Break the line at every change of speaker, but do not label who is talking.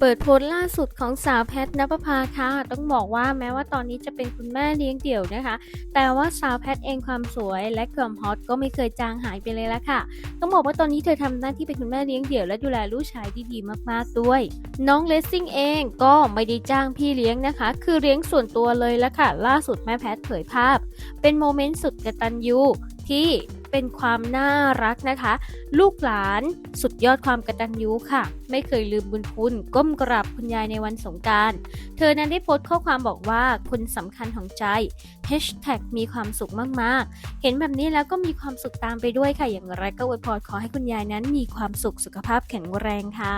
เปิดโพสต์ล่าสุดของสาวแพทนภพาค่ะต้องบอกว่าแม้ว่าตอนนี้จะเป็นคุณแม่เลี้ยงเดี่ยวนะคะ แต่ว่าสาวแพทเองความสวยและความฮอตก็ไม่เคยจางหายไปเลยละค่ะ ต้องบอกว่าตอนนี้เธอทำหน้าที่เป็นคุณแม่เลี้ยงเดี่ยวและดูแลลูกชายที่ดีมากๆด้วย น้องเลสซิ่งเองก็ไม่ได้จ้างพี่เลี้ยงนะคะ คือเลี้ยงส่วนตัวเลยละค่ะ ล่าสุดแม่แพทเผยภาพ เป็นโมเมนต์สุดกระตัญญูที่ เป็นความน่ารักนะคะ ลูกหลานสุดยอดความกระตัญญูค่ะ ไม่เคยลืมบุญคุณก้มกราบคุณยายในวันสงการเธอนั้นได้โพสต์ข้อความบอกว่าคนสำคัญของใจ Hashtag มีความสุขมากๆ เห็นแบบนี้แล้วก็มีความสุขตามไปด้วยค่ะ อย่างไรก็อวยพรขอให้คุณยายนั้นมีความสุขสุขภาพแข็งแรงค่ะ